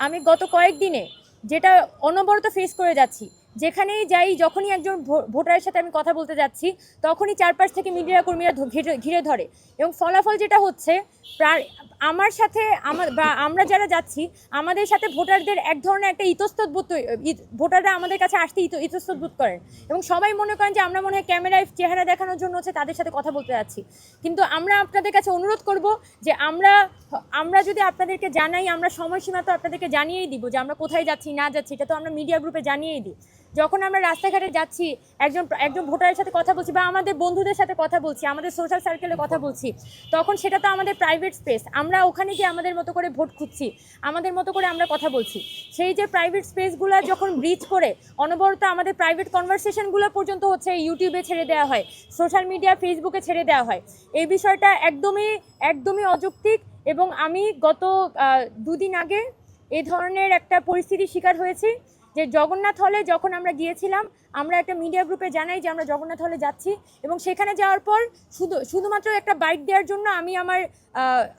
আমি গত কয়েকদিনে যেটা অনবরত ফেস করে যাচ্ছি যেখানেই যাই, যখনই একজন ভোটারের সাথে আমি কথা বলতে যাচ্ছি, তখনই চারপাশ থেকে মিডিয়া কর্মীরা ঘিরে ধরে। এবং ফলাফল যেটা হচ্ছে আমার সাথে আমার বা আমরা যারা যাচ্ছি, আমাদের সাথে ভোটারদের এক ধরনের একটা ইতস্তত বোধ ভোটাররা আমাদের কাছে আসতে ইত- ইতস্তত বোধ করেন। এবং সবাই মনে করেন যে আমরা মনে হয় ক্যামেরায় চেহারা দেখানোর জন্য হচ্ছে তাদের সাথে কথা বলতে যাচ্ছি। কিন্তু আমরা আপনাদের কাছে অনুরোধ করব যে আমরা আমরা যদি আপনাদেরকে জানাই, আমরা সময়সীমা তো আপনাদেরকে জানিয়েই দিব যে আমরা কোথায় যাচ্ছি, না যাচ্ছি, এটা তো আমরা মিডিয়া গ্রুপে জানিয়েই দিই। যখন আমরা রাস্তাঘাটে যাচ্ছি, একজন একজন ভোটারের সাথে কথা বলছি বা আমাদের বন্ধুদের সাথে কথা বলছি, আমাদের সোশ্যাল সার্কেলে কথা বলছি, তখন সেটা তো আমাদের প্রাইভেট স্পেস আমরা ওখানে গিয়ে আমাদের মতো করে ভোট খুঁজছি, আমাদের মতো করে আমরা কথা বলছি। সেই যে প্রাইভেট স্পেসগুলো যখন ব্রিজ করে, অনবরত আমাদের প্রাইভেট কনভারসেশনগুলো পর্যন্ত হচ্ছে ইউটিউবে ছেড়ে দেওয়া হয় সোশ্যাল মিডিয়া ফেসবুকে ছেড়ে দেওয়া হয়। এই বিষয়টা একদমই একদমই অযৌক্তিক এবং আমি গত দুদিন আগে এই ধরনের একটা পরিস্থিতির শিকার হয়েছি। যে জগন্নাথ হলে যখন আমরা গিয়েছিলাম, আমরা একটা মিডিয়া গ্রুপে জানাই যে আমরা জগন্নাথ হলে যাচ্ছি এবং সেখানে যাওয়ার পর শুধু, শুধুমাত্র একটা বাইক দেওয়ার জন্য আমি আমার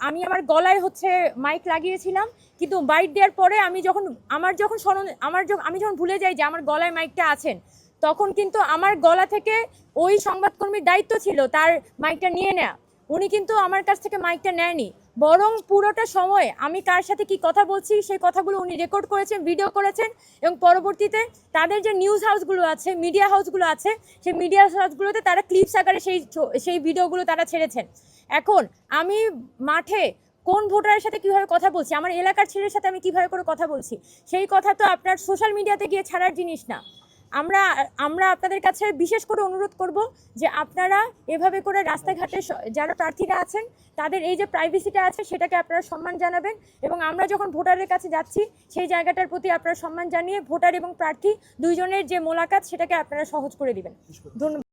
আমি আমার গলায় হচ্ছে মাইক লাগিয়েছিলাম। কিন্তু বাইক দেওয়ার পরে আমি যখন, আমার যখন স্মরণ, আমার যখন, আমি যখন ভুলে যাই যে আমার গলায় মাইকটা আছেন, তখন কিন্তু আমার গলা থেকে ওই সংবাদকর্মীর দায়িত্ব ছিল তার মাইকটা নিয়ে নেয়া। উনি কিন্তু আমার কাছ থেকে মাইকটা নেয়নি। বরং পুরোটা সময় আমি কার সাথে কি কথা বলছি, সেই কথাগুলো উনি রেকর্ড করেছেন ভিডিও করেছেন এবং পরবর্তীতে তাদের যে নিউজ হাউসগুলো আছে মিডিয়া হাউসগুলো আছে, সেই মিডিয়া হাউসগুলোতে তারা ক্লিপস আকারে সেই সেই ভিডিওগুলো তারা ছেড়েছেন। এখন আমি মাঠে কোন ভোটারের সাথে কীভাবে কথা বলছি, আমার এলাকার ছেলের সাথে আমি কীভাবে করে কথা বলছি, সেই কথা তো আপনার সোশ্যাল মিডিয়াতে গিয়ে ছাড়ার জিনিস না। আমরা আমরা আপনাদের কাছে বিশেষ করে অনুরোধ করব যে আপনারা এভাবে করে রাস্তাঘাটে যারা প্রার্থীরা আছেন, তাদের এই যে প্রাইভেসিটা আছে, সেটাকে আপনারা সম্মান জানাবেন এবং আমরা যখন ভোটারের কাছে যাচ্ছি, সেই জায়গাটার প্রতি আপনারা সম্মান জানিয়ে ভোটার এবং প্রার্থী দুইজনের যে মোলাকাত, সেটাকে আপনারা সহজ করে দিবেন। ধন্যবাদ।